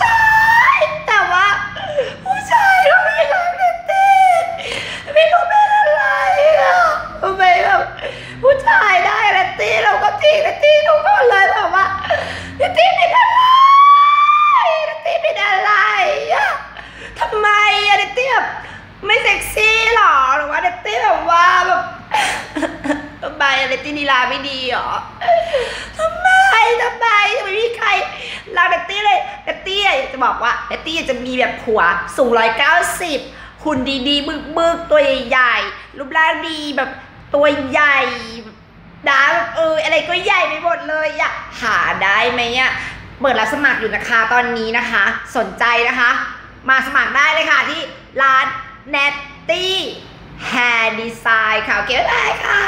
ชาย แต่ว่า ผู้ชายก็ไม่รักเนตตี้ไม่รู้เป็นอะไรอะทำไมแบบผู้ชายได้เนตตี้เราก็ทิ้งเนตตี้ทุกคนเลยแบบว่าเนตตี้เป็นอะไรเนตตี้เป็นอะไรอะทำไมอะเนตตี้แบบไม่เซ็กซี่หรอหรือว่าเนตตี้แบบว่าแบบทำไมอะเนตตี้ดีลาไม่ดีหรอทำ จะบอกว่าเนตตี้จะมีแบบผัวสูงร้อยเก้าสิบหุ่นดีๆ บึกๆ ตัวใหญ่ๆ รูปร่างดีแบบตัวใหญ่ดาแบบเอออะไรก็ใหญ่ไปหมดเลยอะหาได้ไหมอะเปิดรับสมัครอยู่นะคะตอนนี้นะคะ สนใจนะคะ มาสมัครได้เลยค่ะที่ร้าน Netty Hair Design ค่ะ โอเคบ๊ายบายค่ะ